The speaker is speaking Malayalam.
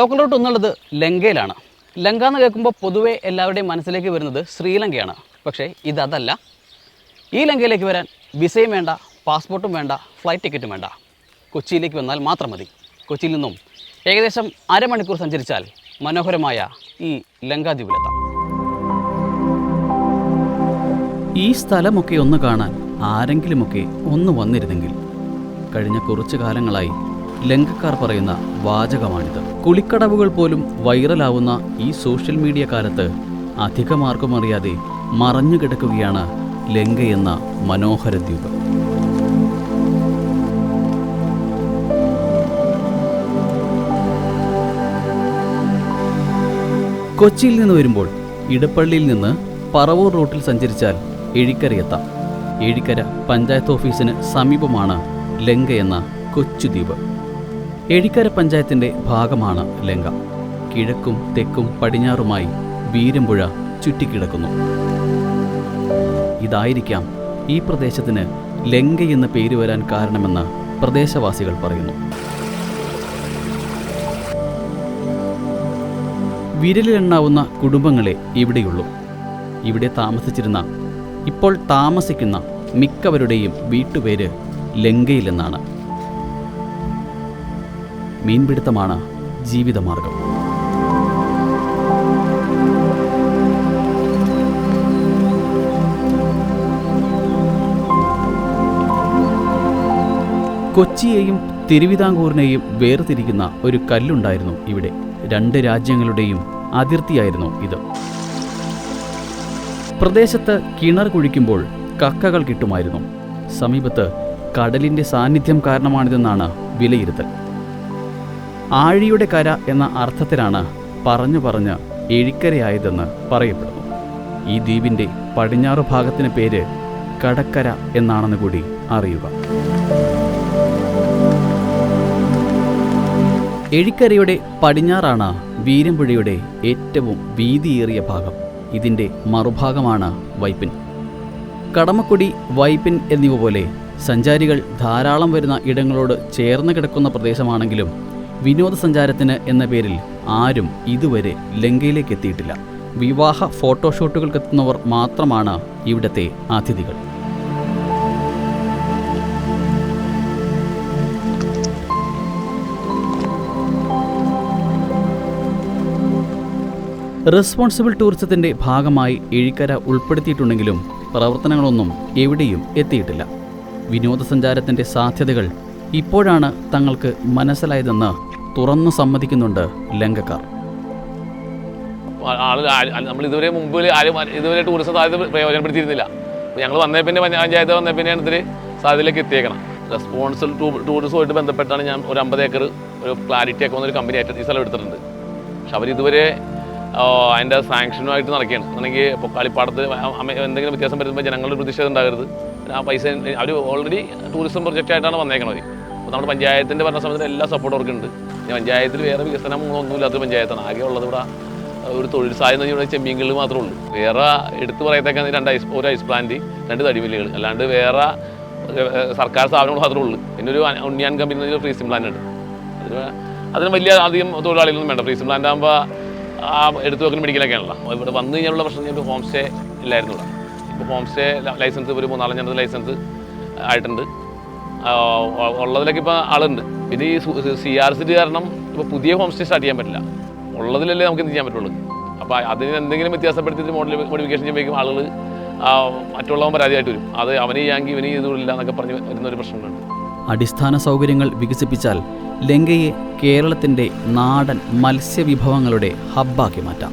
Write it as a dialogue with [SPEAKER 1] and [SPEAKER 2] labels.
[SPEAKER 1] ലോക്കൽ റൂട്ട് ഒന്നുള്ളത് ലങ്കയിലാണ്. ലങ്ക എന്ന് കേൾക്കുമ്പോൾ പൊതുവേ എല്ലാവരുടെയും മനസ്സിലേക്ക് വരുന്നത് ശ്രീലങ്കയാണ്. പക്ഷേ ഇതല്ല ഈ ലങ്കയിലേക്ക് വരാൻ വിസയും വേണ്ട പാസ്പോർട്ടും വേണ്ട ഫ്ലൈറ്റ് ടിക്കറ്റും വേണ്ട. കൊച്ചിയിലേക്ക് വന്നാൽ മാത്രം മതി. കൊച്ചിയിൽ നിന്നും ഏകദേശം അരമണിക്കൂർ സഞ്ചരിച്ചാൽ മനോഹരമായ ഈ ലങ്കാദ്വീപിലെത്താം ഈ സ്ഥലമൊക്കെ ഒന്ന് കാണാൻ ആരെങ്കിലുമൊക്കെ ഒന്ന് വന്നിരുന്നെങ്കിൽ കഴിഞ്ഞ കുറച്ചു കാലങ്ങളായി ലങ്കക്കാർ പറയുന്ന വാചകമാണിത്. കുളിക്കടവുകൾ പോലും വൈറലാവുന്ന ഈ സോഷ്യൽ മീഡിയ കാലത്ത് അധികമാർക്കും അറിയാതെ മറഞ്ഞു കിടക്കുകയാണ് ലങ്കയെന്ന മനോഹര ദ്വീപ്. കൊച്ചിയിൽ നിന്ന് വരുമ്പോൾ ഇടപ്പള്ളിയിൽ നിന്ന് പറവൂർ റൂട്ടിൽ സഞ്ചരിച്ചാൽ എഴിക്കരയെത്താം എഴിക്കര പഞ്ചായത്ത് ഓഫീസിന് സമീപമാണ് ലങ്ക എന്ന കൊച്ചു ദ്വീപ്. എഴിക്കര പഞ്ചായത്തിന്റെ ഭാഗമാണ് ലങ്ക. കിഴക്കും തെക്കും പടിഞ്ഞാറുമായി വീരമ്പുഴ ചുറ്റിക്കിടക്കുന്നു. ഇതായിരിക്കാം ഈ പ്രദേശത്തിന് ലങ്ക എന്ന പേര് വരാൻ കാരണമെന്ന് പ്രദേശവാസികൾ പറയുന്നു. വിരലിലെണ്ണാവുന്ന കുടുംബങ്ങളെ ഇവിടെയുള്ളൂ. ഇവിടെ താമസിച്ചിരുന്ന ഇപ്പോൾ താമസിക്കുന്ന മിക്കവരുടെയും വീട്ടുപേര് ലങ്കയിലെന്നാണ്. മീൻപിടുത്തമാണ് ജീവിതമാർഗം. കൊച്ചിയെയും തിരുവിതാംകൂറിനെയും വേർതിരിക്കുന്ന ഒരു കല്ലുണ്ടായിരുന്നു ഇവിടെ. രണ്ട് രാജ്യങ്ങളുടെയും അതിർത്തിയായിരുന്നു ഇത്. പ്രദേശത്ത് കിണർ കുഴിക്കുമ്പോൾ കക്കകൾ കിട്ടുമായിരുന്നു. സമീപത്ത് കടലിന്റെ സാന്നിധ്യം കാരണമാണിതെന്നാണ് വിലയിരുത്തൽ. ആഴിയുടെ കര എന്ന അർത്ഥത്തിലാണ് പറഞ്ഞു പറഞ്ഞ് എഴിക്കരയായതെന്ന് പറയപ്പെടുന്നു. ഈ ദ്വീപിന്റെ പടിഞ്ഞാറ് ഭാഗത്തിന് പേര് കടക്കര എന്നാണെന്ന് കൂടി അറിയുക. എഴിക്കരയുടെ പടിഞ്ഞാറാണ് വീരമ്പുഴയുടെ ഏറ്റവും വീതിയേറിയ ഭാഗം. ഇതിന്റെ മറുഭാഗമാണ് വൈപ്പിൻ. കടമക്കുടി വൈപ്പിൻ എന്നിവ പോലെ സഞ്ചാരികൾ ധാരാളം വരുന്ന ഇടങ്ങളോട് ചേർന്ന് കിടക്കുന്ന പ്രദേശമാണെങ്കിലും വിനോദസഞ്ചാരത്തിന് എന്ന പേരിൽ ആരും ഇതുവരെ ലങ്കയിലേക്ക് എത്തിയിട്ടില്ല വിവാഹ ഫോട്ടോഷൂട്ടുകൾക്കെത്തുന്നവർ മാത്രമാണ് ഇവിടത്തെ അതിഥികൾ. റെസ്പോൺസിബിൾ ടൂറിസത്തിന്റെ ഭാഗമായി എഴിക്കര ഉൾപ്പെടുത്തിയിട്ടുണ്ടെങ്കിലും പ്രവർത്തനങ്ങളൊന്നും എവിടെയും എത്തിയിട്ടില്ല. വിനോദസഞ്ചാരത്തിന്റെ സാധ്യതകൾ ഇപ്പോഴാണ് തങ്ങൾക്ക് മനസ്സിലായതെന്ന് തുറന്നു സമ്മതിക്കുന്നുണ്ട് ലങ്കക്കാർ.
[SPEAKER 2] നമ്മൾ ഇതുവരെ മുമ്പിൽ ആരും ഇതുവരെ ടൂറിസം സാധ്യത പ്രയോജനപ്പെടുത്തിയിരുന്നില്ല. ഞങ്ങൾ വന്നേ പിന്നെ പഞ്ചായത്ത് വന്നേ പിന്നെ ഇതിൽ സാധ്യതയിലേക്ക് എത്തിയേക്കണം. റെസ്പോൺസിബിൾ ടൂ ടൂറിസവുമായിട്ട് ബന്ധപ്പെട്ടാണ് ഞാൻ ഒരു അമ്പത് ഏക്കർ ഒരു ക്ലാരിറ്റി ഒക്കെ ഒരു കമ്പനി ആയിട്ട് ഈ സ്ഥലം എടുത്തിട്ടുണ്ട്. പക്ഷെ അവർ ഇതുവരെ അതിന്റെ സാങ്ഷനുമായിട്ട് നടക്കുകയാണ്. അല്ലെങ്കിൽ ഇപ്പോൾ കളിപ്പാടത്ത് എന്തെങ്കിലും വ്യത്യാസം വരുമ്പോൾ ജനങ്ങളുടെ പ്രതിഷേധം ഉണ്ടാകരുത്. ആ പൈസ അവർ ഓൾറെഡി ടൂറിസം പ്രൊജക്റ്റ് ആയിട്ടാണ് വന്നേക്കണത്. അപ്പോൾ നമ്മുടെ പഞ്ചായത്തിന്റെ ഭരണ സമയത്ത് എല്ലാ സപ്പോർട്ടും അവർക്കുണ്ട് ഇനി പഞ്ചായത്തിൽ വേറെ വികസനങ്ങളൊന്നുമില്ല അത് പഞ്ചായത്താണ്. ആകെ ഉള്ളത് ഇവിടെ ഒരു തൊഴിൽ സാധ്യത ഇവിടെ ചെമ്മീൻകളിൽ മാത്രമേ ഉള്ളൂ. വേറെ എടുത്തു പറയത്തേക്കാൻ രണ്ട് ഐസ് ഒരു ഐസ് പ്ലാന്റ് രണ്ട് തടിമില്ലുകൾ. അല്ലാണ്ട് വേറെ സർക്കാർ സ്ഥാപനങ്ങൾ മാത്രമേ ഉള്ളൂ. പിന്നെ ഒരു ഉണ്ണിയാൻ കമ്പനി ഒരു ഫ്രീസിംഗ് പ്ലാന്റ് ഉണ്ട്. അതിന് അതിന് വലിയ അധികം തൊഴിലാളികളൊന്നും വേണ്ട. ഫ്രീസിംഗ് പ്ലാന്റ് ആകുമ്പോൾ ആ എടുത്തു വെക്കുന്ന മെഡിക്കലൊക്കെയാണല്ലോ അപ്പോൾ ഇവിടെ വന്നു കഴിഞ്ഞാലുള്ള പ്രശ്നം ഞാൻ ഹോം സ്റ്റേ ഇല്ലായിരുന്നു ഇപ്പോൾ ഹോം സ്റ്റേ ലൈസൻസ് ഒരു മൂന്നാലഞ്ചെണ്ണത്തെ ലൈസൻസ് ആയിട്ടുണ്ട്. ഉള്ളതിലൊക്കെ ഇപ്പോൾ ആളുണ്ട്. പിന്നെ ഈ സി ആർ സി കാരണം ഇപ്പോൾ പുതിയ ഹോം സ്റ്റേ സ്റ്റാർട്ട് ചെയ്യാൻ പറ്റില്ല. ഉള്ളതിലല്ലേ നമുക്ക് എന്ത് ചെയ്യാൻ പറ്റുള്ളൂ? അപ്പോൾ അതിന് എന്തെങ്കിലും വ്യത്യാസപ്പെടുത്തിയിട്ട് മോഡൽ മോഡിഫിക്കേഷൻ ചെയ്യുമ്പോഴേക്കും ആളുകൾ മറ്റുള്ളവൻ പരാതിയായിട്ട് വരും. അത് അവന് ചെയ്യാമെങ്കിൽ ഇവന് ചെയ്തുകൊള്ളില്ല എന്നൊക്കെ പറഞ്ഞ് വരുന്ന ഒരു പ്രശ്നങ്ങളുണ്ട്
[SPEAKER 1] അടിസ്ഥാന സൗകര്യങ്ങൾ വികസിപ്പിച്ചാൽ ലങ്കയെ കേരളത്തിന്റെ നാടൻ മത്സ്യവിഭവങ്ങളുടെ ഹബ്ബാക്കി മാറ്റാം.